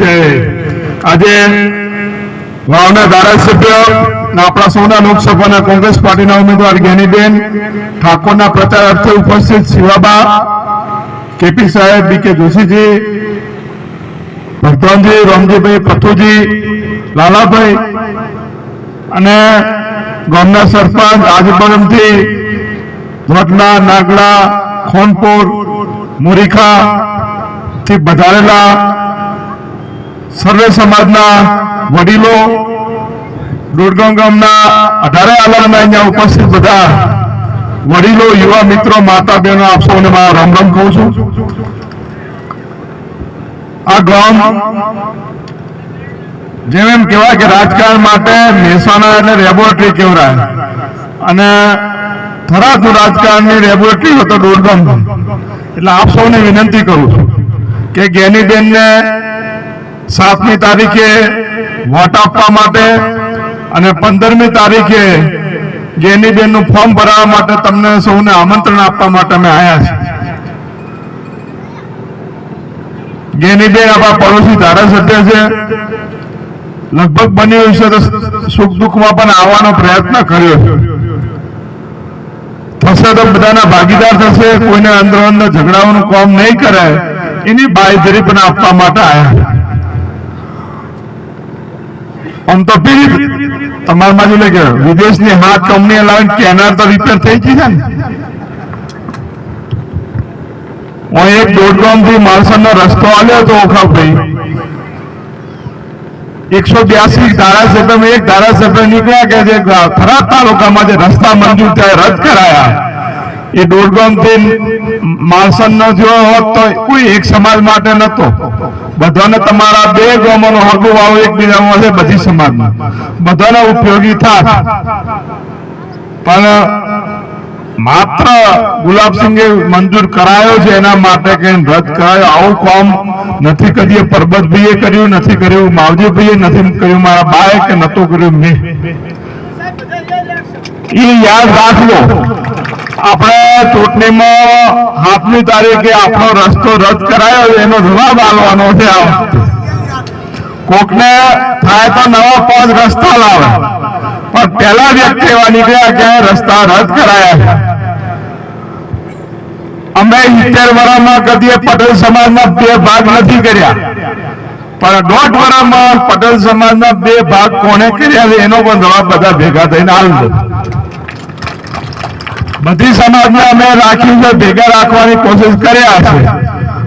જય આજે વાવના ધારાસભ્ય આપણા સૌના લોકસભાના કોંગ્રેસ પાર્ટીના ઉમેદવાર જ્ઞાનીબેન ઠાકોરના પ્રચાર અર્થે ઉપસ્થિત શિવાબા, કેપી સાહેબ, બી જોશીજી ભગવાનજી રામજીભાઈ પથુજી લાલાભાઈ અને ગામના સરપંચ આજુબાજુથી વડલા નાગડા, ખોનપુર, મુરીખા થી વધારેલા સર્વે સમાજના વડીલો, દોડગામ ગામના અઢારે આલમના અહીંયા ઉપસ્થિત બધા વડીલો, યુવા મિત્રો માતા બહેનો આપ સૌને મારા રામ રામ કહું છું. આ ગામ જેમ એમ કહેવાય કે રાજકારણ માટે મહેસાણા એટલે લેબોરેટરી કહેવાય. અને થરાદનું રાજકારણની લેબોરેટરી હતો દોડગામ. એટલે આપ સૌને વિનંતી કરું છું કે જ્ઞાનીબેનને સાતમી તારીખે વોટ આપવા માટે અને પંદરમી તારીખે જ્ઞાનીબેનનું ફોર્મ ભરવા માટે તમને સૌને આમંત્રણ આપવા માટે અમે આવ્યા છીએ. ગેનીબેન આપણા પડોશી ધારાસભ્ય છે. લગભગ બન્યું છે તો સુખ દુઃખમાં પણ આવવાનો પ્રયત્ન કર્યો છે. થશે તો બધાના ભાગીદાર થશે, કોઈને અંદર અંદર ઝઘડાઓનું કામ નહીં કરે એની બાયધરી પણ આપવા માટે આવ્યા આમ તો પીર તમારા બાજુ લે કે વિદેશની હાથ કંપની લાવીને કેનાર તો રિપેર થઈ ગઈ છે ને. હું એક દોડગામથી માલસણનો રસ્તો આવ્યો હતો ઓખાભાઈ. એકસો બ્યાસી ધારાસભ્ય, એક ધારાસભ્ય નીકળ્યા કે જે ખરાબ તાલુકામાં જે રસ્તા મંજૂર થયા, રદ કરાયા. એ દોડગામથી માણસન ન જોયો હોત તો કોઈ એક સમાજ માટે નતો બધાને તમારા બે ગામોનો હગું વાવ એકબીજામાં હશે બધી સમાજમાં. બધાને ઉપયોગી થાય પણ માત્ર ગુલાબસિંહે મંજૂર કરાયો છે એના માટે કે રદ કરાયો. આવું કામ નથી કરીએ પરબતભાઈએ કર્યું નથી કર્યું. માવજીભાઈએ નથી કર્યું. મારા બાએ કે નતું કર્યું? મેં. એ યાદ રાખજો. આપણે ચૂંટણીમાં સાતમી તારીખે આપણો રસ્તો રદ કરાયો એનો જવાબ આલવાનો છે કોકને થાય તો નવા પાંચ રસ્તા લાવે. પણ પેલા વ્યક્તિ એવા નીકળ્યા કે રસ્તા રદ કરાયા અમે સિત્તેર વર્ષમાં કદીએ પટેલ સમાજના બે ભાગ નથી કર્યા. પણ દોઢ વર્ષમાં પટેલ સમાજના બે ભાગ કોને કર્યા એનો પણ જવાબ બધા ભેગા થઈને આલજો બધી સમાજને અમે રાખ્યું છે ભેગા રાખવાની કોશિશ કર્યા છે.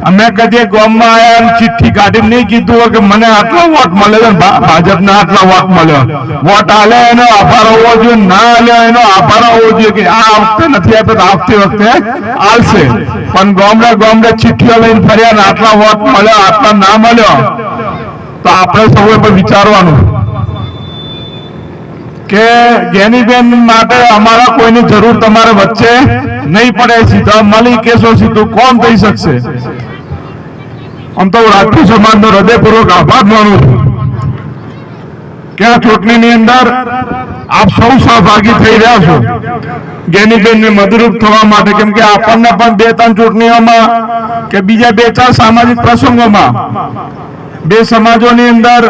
અમે કદી ગામમાં આવ્યા ચિઠ્ઠી કાઢીને નહીં કીધું કે મને આટલો વોટ મળ્યો ભાજપના આટલો વોટ મળ્યો. વોટ આલે એનો આભાર હોવો જોઈએ, ના આલે એનો આભાર હોવો જોઈએ કે આ વખતે નથી આપ્યો આવતી વખતે આવશે પણ ગામડે ગામડે ચિઠ્ઠીઓ લઈને ફર્યા ને આટલા વોટ મળ્યો, આટલા ના મળ્યો. તો આપણે સૌએ પણ વિચારવાનું. કે જ્ઞાનીબેન માટે અમારા કોઈની જરૂર તમારે વચ્ચે નહીં પડે સીધા મળી કેસો સીધું કોણ થઈ શકશે? આમ તો હું રાજપૂત સમાજનો હૃદયપૂર્વક આભાર માનું છું. કે આ ચૂંટણીની અંદર આપ સૌ સહભાગી થઈ રહ્યા છો. જ્ઞાનીબેનને મદદરૂપ થવા માટે, કેમ કે આપણને પણ બે ત્રણ ચૂંટણીઓમાં કે બીજા બે ચાર સામાજિક પ્રસંગોમાં બે સમાજોની અંદર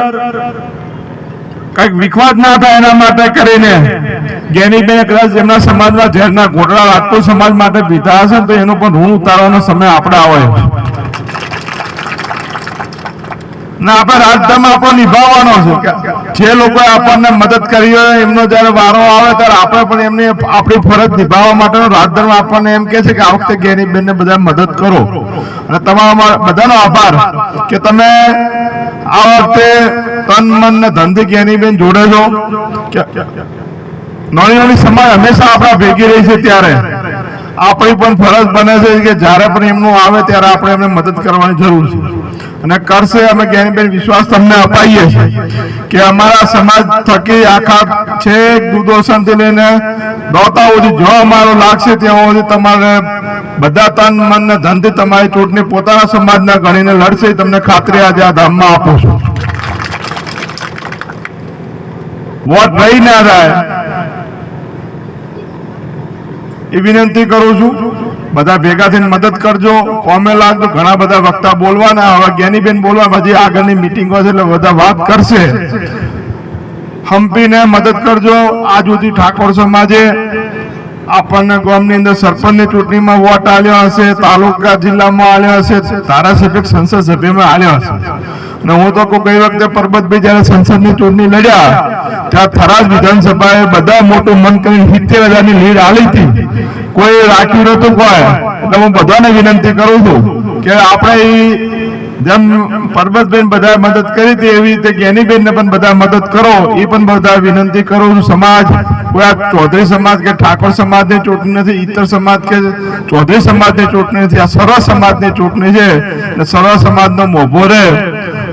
કંઈક વિખવાદ ના થાય એના માટે કરીને. જ્ઞાનીબેન કદાચ એમના સમાજના ઝેરના ઘોટડા લાગતો સમાજ માટે પીધા હશે તો એનો પણ ઋણ ઉતારવાનો સમય આપણે આવે ના આપણે રાજધામાં આપણો નિભાવવાનો છે. જે લોકોએ આપણને મદદ કરી હોય, એમનો જ્યારે વારો આવે ત્યારે આપણે પણ એમની આપણી ફરજ નિભાવવા માટેનો રાજધર્મ આપણને એમ કહે છે કે આ વખતે જ્ઞાનીબેનને બધા મદદ કરો. અને તમારા બધાનો આભાર કે તમે આ વખતે તન, મન ને ધનથી બેન જોડે છો. નાની નાની સમાજ હંમેશા આપણા ભેગી રહી છે ત્યારે. આપણી પણ ફરજ બને છે કે જ્યારે પણ એમનું આવે ત્યારે આપણે એમને મદદ કરવાની જરૂર છે. અને કરશે અમે જ્ઞાનીબેન વિશ્વાસ તમને અપાઈએ છીએ કે અમારા સમાજ થકી આખા છે દૂરદર્શનથી લઈને દોતા સુધી જો અમારો લાગશે ત્યાં સુધી તમારે બધા તન, મન ને ધનથી તમારી ચૂંટણી પોતાના સમાજના ગણીને લડશે તમને ખાતરી આજે આ ધામમાં આપું છું. વોટ રહી ના જાય એ વિનંતી કરું છું, બધા ભેગા થઈને મદદ કરજો. કોમે લાગજો ઘણા બધા વક્તા બોલવાના, હવે જ્ઞાનીબેન બોલવા પછી આગળની મિટિંગો છે એટલે બધા વાત કરશે. હમ્પીને મદદ કરજો. આ જુદી ઠાકોર સમાજે આપણને ગામની અંદર સરપંચની ચૂંટણીમાં વોટ આવ્યો હશે, તાલુકા જિલ્લામાં આવ્યો હશે, ધારાસભ્ય, સંસદ સભ્યમાં આવ્યો હશે. અને હું તો કઈ વખતે પરબતભાઈ જયારે સંસદની ચૂંટણી લડ્યા, ત્યાં થરાદ વિધાનસભાએ બધા મોટું મન કરીને સિત્તેર હજારની લીડ આલી હતી. કોઈ રાખ્યું નતું કોઈ. એટલે હું બધાને વિનંતી કરું છું કે આપણે જેમ પરબતબેન બધા મદદ કરી હતી, એવી રીતે જ્ઞાનીબેનને પણ બધા મદદ કરો. એ પણ બધા વિનંતી કરું છું, સમાજ, કોઈ આ ચૌધરી સમાજ કે ઠાકોર સમાજની ચૂંટણી નથી, ઈતર સમાજ કે ચૌધરી સમાજની ચૂંટણી નથી, આ સરળ સમાજની ચૂંટણી છે. ને સરળ સમાજનો મોભો રહે.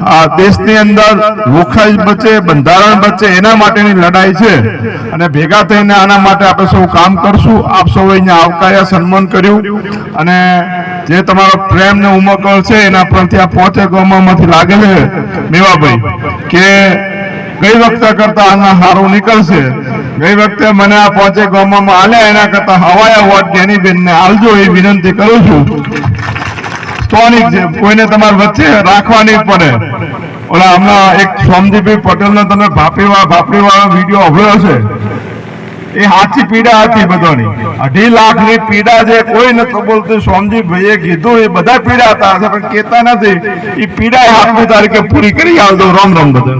આ દેશની અંદર વોખાઈ બચે, બંધારણ બચે, એના માટેની લડાઈ છે. અને ભેગા થઈને આના માટે આપણે સૌ કામ કરશું. આપ સૌ અહીંયા આવકાર્યા, સન્માન કર્યું. અને જે તમારો પ્રેમ ને ઉમકળ છે, એના પરથી આ પોતે ગામમાંથી લાગે છે, મેવાભાઈ, કે ગઈ વખતે કરતા આના સારું નીકળશે. ગઈ વખતે મને આ પોચે ગામમાં આલ્યા, એના કરતા હવાયા વોટ જેની ને આલજો, એ વિનંતી કરું છું. સ્ટોનિક છે, કોઈને તમારે વચ્ચે રાખવાની પડે. ઓલા હમણાં એક સોમજીભાઈ પટેલનો તમે ભાપરીવા ભાપરીવાળો વીડિયો અભળ્યો છે. એ સાચી પીડા હતી બધાની. અઢી લાખની પીડા જે કોઈ નથી બોલતું. સોમજી ભાઈએ કીધું, એ બધા પીડા હતા. પણ કેતા નથી એ પીડા એ તારીખે પૂરી કરી આવજો રામ રામ બધા